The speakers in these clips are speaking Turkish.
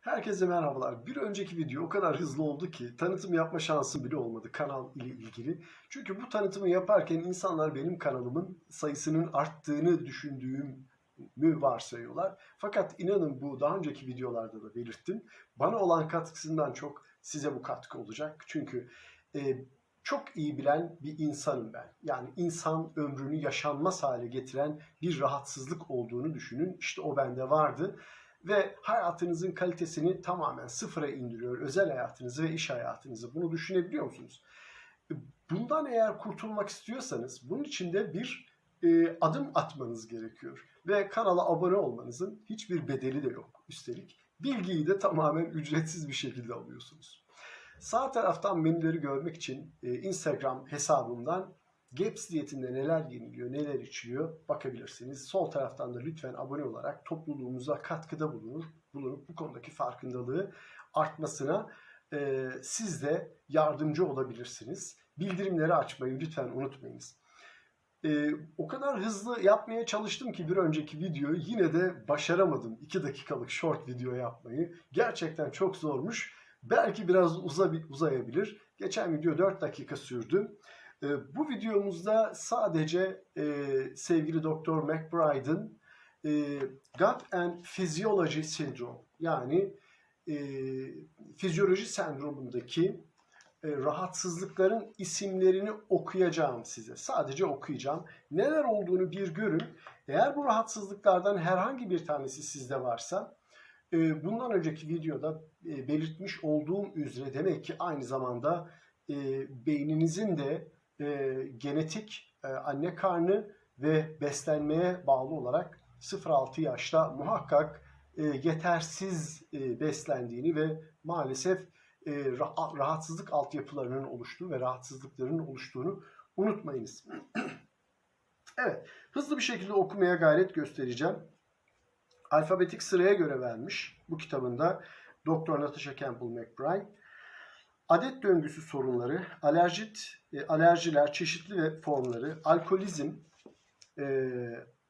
Herkese merhabalar. Bir önceki video o kadar hızlı oldu ki tanıtım yapma şansım bile olmadı kanal ile ilgili. Çünkü bu tanıtımı yaparken insanlar benim kanalımın sayısının arttığını düşündüğümü varsayıyorlar. Fakat inanın bu daha önceki videolarda da belirttim. Bana olan katkısından çok size bu katkı olacak. Çünkü e, çok iyi bilen bir insanım ben. Yani insan ömrünü yaşanmaz hale getiren bir rahatsızlık olduğunu düşünün. İşte o bende vardı ve hayatınızın kalitesini tamamen sıfıra indiriyor. Özel hayatınızı ve iş hayatınızı. Bunu düşünebiliyor musunuz? Bundan eğer kurtulmak istiyorsanız bunun için de bir e, adım atmanız gerekiyor. Ve kanala abone olmanızın hiçbir bedeli de yok üstelik. Bilgiyi de tamamen ücretsiz bir şekilde alıyorsunuz. Sağ taraftan menüleri görmek için e, Instagram hesabımdan GAPS diyetinde neler yeniliyor, neler içiliyor bakabilirsiniz. Sol taraftan da lütfen abone olarak topluluğumuza katkıda bulunur, bulunup bu konudaki farkındalığı artmasına e, siz de yardımcı olabilirsiniz. Bildirimleri açmayı lütfen unutmayınız. E, o kadar hızlı yapmaya çalıştım ki bir önceki videoyu yine de başaramadım. 2 dakikalık short video yapmayı. Gerçekten çok zormuş. Belki biraz uza, uzayabilir. Geçen video 4 dakika sürdü. E, bu videomuzda sadece e, sevgili Doktor McBride'ın e, Gut and Physiology Syndrome yani e, fizyoloji sendromundaki rahatsızlıkların isimlerini okuyacağım size. Sadece okuyacağım. Neler olduğunu bir görün. Eğer bu rahatsızlıklardan herhangi bir tanesi sizde varsa bundan önceki videoda belirtmiş olduğum üzere demek ki aynı zamanda beyninizin de e, genetik e, anne karnı ve beslenmeye bağlı olarak 0-6 yaşta muhakkak e, yetersiz e, beslendiğini ve maalesef e, rah- rahatsızlık altyapılarının oluştuğu ve rahatsızlıklarının oluştuğunu unutmayınız. evet, hızlı bir şekilde okumaya gayret göstereceğim. Alfabetik sıraya göre vermiş bu kitabında Doktor Natasha Campbell McBride. Adet döngüsü sorunları, alerjit, e, alerjiler, çeşitli ve formları, alkolizm, e,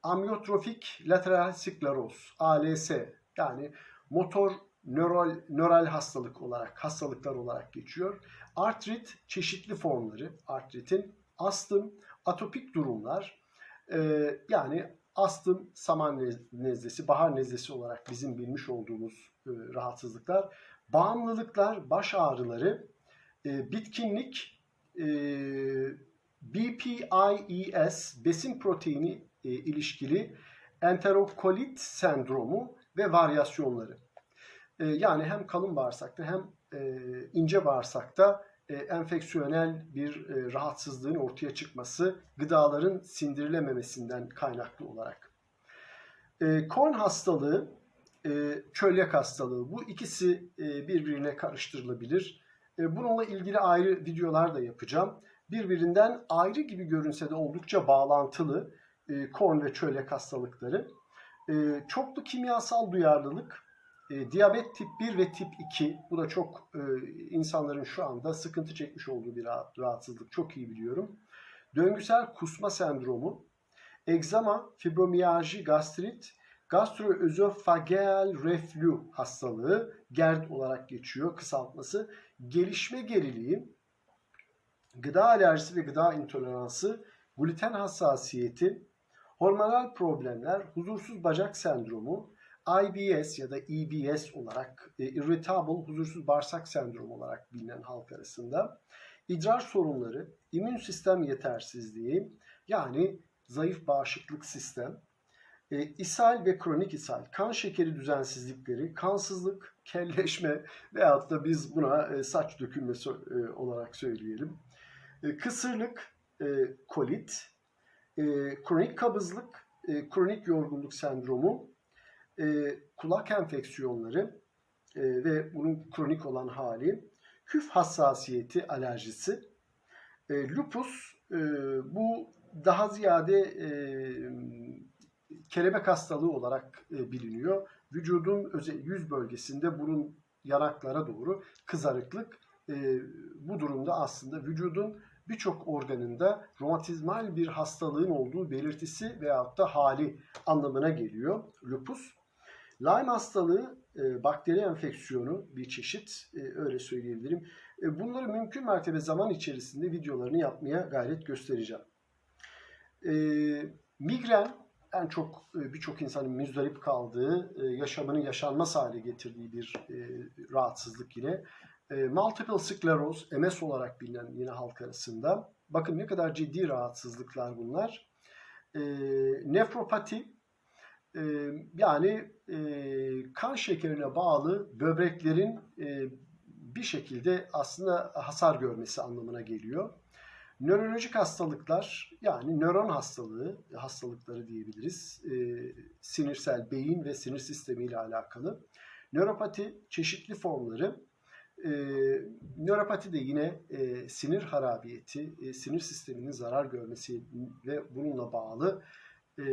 amyotrofik lateral skleroz, ALS yani motor nöral, nöral hastalık olarak, hastalıklar olarak geçiyor. Artrit çeşitli formları, artritin, astım, atopik durumlar, e, yani astım, saman nezlesi, bahar nezlesi olarak bizim bilmiş olduğumuz e, rahatsızlıklar, bağımlılıklar, baş ağrıları, e, bitkinlik, e, BPIES, besin proteini e, ilişkili enterokolit sendromu ve varyasyonları. E, yani hem kalın bağırsakta hem e, ince bağırsakta e, enfeksiyonel bir e, rahatsızlığın ortaya çıkması gıdaların sindirilememesinden kaynaklı olarak. E, Korn hastalığı, e, çölyak hastalığı bu ikisi e, birbirine karıştırılabilir. E, bununla ilgili ayrı videolar da yapacağım. Birbirinden ayrı gibi görünse de oldukça bağlantılı korn ve çölyak hastalıkları. Çoklu kimyasal duyarlılık, diyabet tip 1 ve tip 2 bu da çok insanların şu anda sıkıntı çekmiş olduğu bir rahatsızlık çok iyi biliyorum. Döngüsel kusma sendromu, egzama, fibromiyalji, gastrit, gastroözofagel reflü hastalığı, GERD olarak geçiyor kısaltması, gelişme geriliği, gıda alerjisi ve gıda intoleransı, gluten hassasiyeti, hormonal problemler, huzursuz bacak sendromu, IBS ya da EBS olarak e, irritable huzursuz bağırsak sendromu olarak bilinen halk arasında idrar sorunları, immün sistem yetersizliği yani zayıf bağışıklık sistem, e, ishal ve kronik ishal, kan şekeri düzensizlikleri, kansızlık, kelleşme veyahut da biz buna e, saç dökülmesi e, olarak söyleyelim. E, kısırlık, e, kolit, e, kronik kabızlık, e, kronik yorgunluk sendromu, e, kulak enfeksiyonları e, ve bunun kronik olan hali, küf hassasiyeti alerjisi, e, lupus e, bu daha ziyade e, kelebek hastalığı olarak e, biliniyor. Vücudun özel yüz bölgesinde burun yanaklara doğru kızarıklık e, bu durumda aslında vücudun birçok organında romatizmal bir hastalığın olduğu belirtisi veyahut da hali anlamına geliyor lupus. Lyme hastalığı e, bakteri enfeksiyonu bir çeşit e, öyle söyleyebilirim. E, bunları mümkün mertebe zaman içerisinde videolarını yapmaya gayret göstereceğim. E, migren en çok e, birçok insanın müzdarip kaldığı, e, yaşamını yaşanmaz hale getirdiği bir e, rahatsızlık yine. Multiple skleroz, MS olarak bilinen yine halk arasında. Bakın ne kadar ciddi rahatsızlıklar bunlar. Nefropati, yani kan şekerine bağlı böbreklerin bir şekilde aslında hasar görmesi anlamına geliyor. Nörolojik hastalıklar yani nöron hastalığı hastalıkları diyebiliriz. E, sinirsel beyin ve sinir sistemi ile alakalı. Nöropati çeşitli formları. E, nöropati de yine e, sinir harabiyeti, e, sinir sisteminin zarar görmesi ve bununla bağlı e,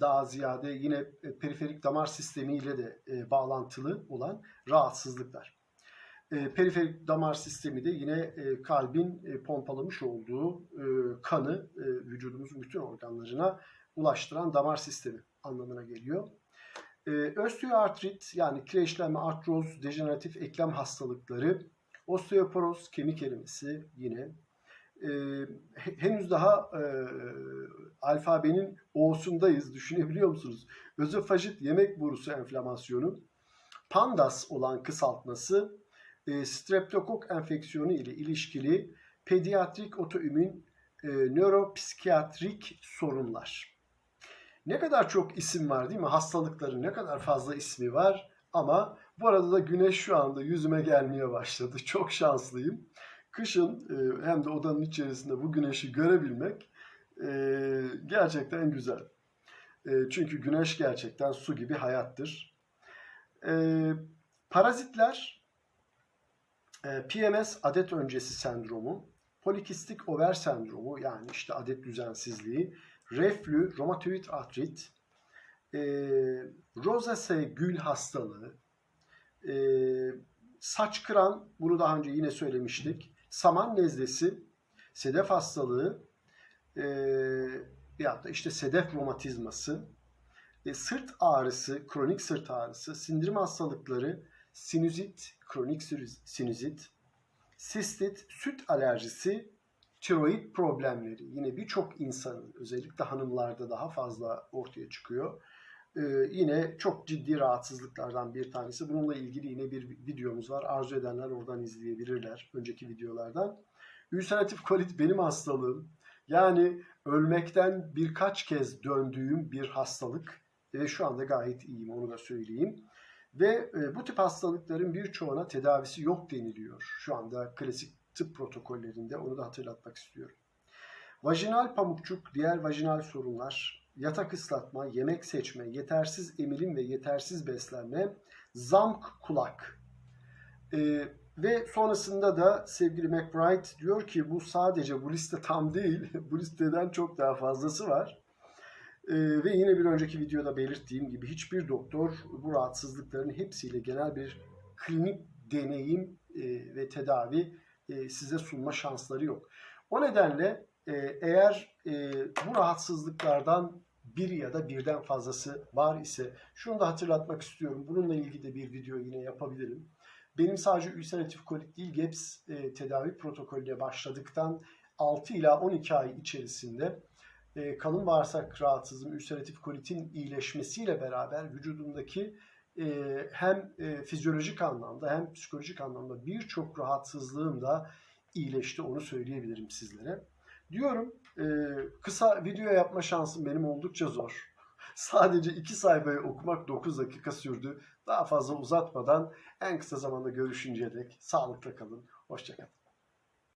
daha ziyade yine periferik damar sistemiyle de e, bağlantılı olan rahatsızlıklar. E, periferik damar sistemi de yine e, kalbin e, pompalamış olduğu kanı vücudumuzun bütün organlarına ulaştıran damar sistemi anlamına geliyor. Osteoartrit yani kireçlenme, artroz, dejeneratif eklem hastalıkları, osteoporoz, kemik erimesi yine henüz daha alfabenin O'sundayız. Düşünebiliyor musunuz? Özofajit yemek borusu enflamasyonu, PANDAS olan kısaltması, e, streptokok enfeksiyonu ile ilişkili pediatrik otoimmün e, nöropsikiyatrik sorunlar. Ne kadar çok isim var değil mi? Hastalıkların ne kadar fazla ismi var ama bu arada da güneş şu anda yüzüme gelmeye başladı. Çok şanslıyım. Kışın e, hem de odanın içerisinde bu güneşi görebilmek e, gerçekten güzel. E, çünkü güneş gerçekten su gibi hayattır. Parazitler PMS adet öncesi sendromu, polikistik over sendromu yani işte adet düzensizliği, reflü, romatoid artrit, rozase gül hastalığı, saç kıran, bunu daha önce yine söylemiştik, saman nezlesi, sedef hastalığı, e, veyahut da işte sedef romatizması, e, sırt ağrısı, kronik sırt ağrısı, sindirim hastalıkları, sinüzit, kronik sinüzit, sistit, süt alerjisi, tiroid problemleri. Yine birçok insanın özellikle hanımlarda daha fazla ortaya çıkıyor. Ee, yine çok ciddi rahatsızlıklardan bir tanesi. Bununla ilgili yine bir videomuz var. Arzu edenler oradan izleyebilirler önceki videolardan. Ülseratif kolit benim hastalığım. Yani ölmekten birkaç kez döndüğüm bir hastalık. Ve şu anda gayet iyiyim onu da söyleyeyim. Ve e, bu tip hastalıkların birçoğuna tedavisi yok deniliyor. Şu anda klasik tıp protokollerinde onu da hatırlatmak istiyorum. Vajinal pamukçuk, diğer vajinal sorunlar, yatak ıslatma, yemek seçme, yetersiz emilim ve yetersiz beslenme, zamk kulak. Ee, ve sonrasında da sevgili McBride diyor ki bu sadece bu liste tam değil. bu listeden çok daha fazlası var. Ee, ve yine bir önceki videoda belirttiğim gibi hiçbir doktor bu rahatsızlıkların hepsiyle genel bir klinik deneyim e, ve tedavi e, size sunma şansları yok. O nedenle e, eğer bu rahatsızlıklardan biri ya da birden fazlası var ise şunu da hatırlatmak istiyorum. Bununla ilgili de bir video yine yapabilirim. Benim sadece ülseratif kolit değil GEPS tedavi protokolüne başladıktan 6 ila 12 ay içerisinde e, kalın bağırsak rahatsızlığım, ülseratif kolitin iyileşmesiyle beraber vücudumdaki e, hem e, fizyolojik anlamda hem psikolojik anlamda birçok rahatsızlığım da iyileşti onu söyleyebilirim sizlere. Diyorum kısa video yapma şansım benim oldukça zor. Sadece iki sayfayı okumak 9 dakika sürdü. Daha fazla uzatmadan en kısa zamanda görüşünceye dek sağlıkla kalın. Hoşçakalın.